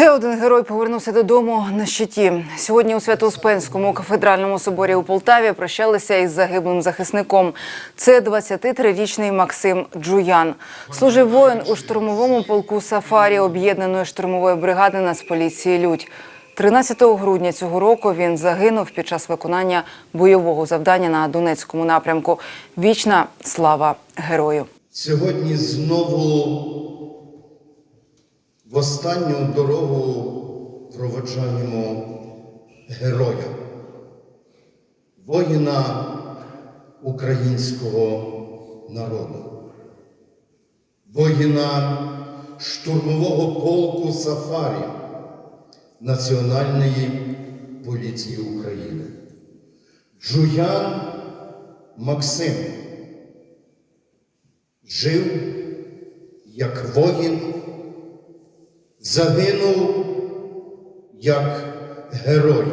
Ще один герой повернувся додому на щиті. Сьогодні у Свято-Успенському кафедральному соборі у Полтаві прощалися із загиблим захисником. Це 23-річний Максим Джуян. Служив воїн у штурмовому полку Сафарі об'єднаної штурмової бригади Нацполіції Людь. 13 грудня цього року він загинув під час виконання бойового завдання на Донецькому напрямку. Вічна слава герою. Сьогодні знову в останню дорогу проводжаємо героя, воїна українського народу, воїна штурмового полку Сафарі Національної поліції України. Жуян Максим жив як воїн, загинув як герой.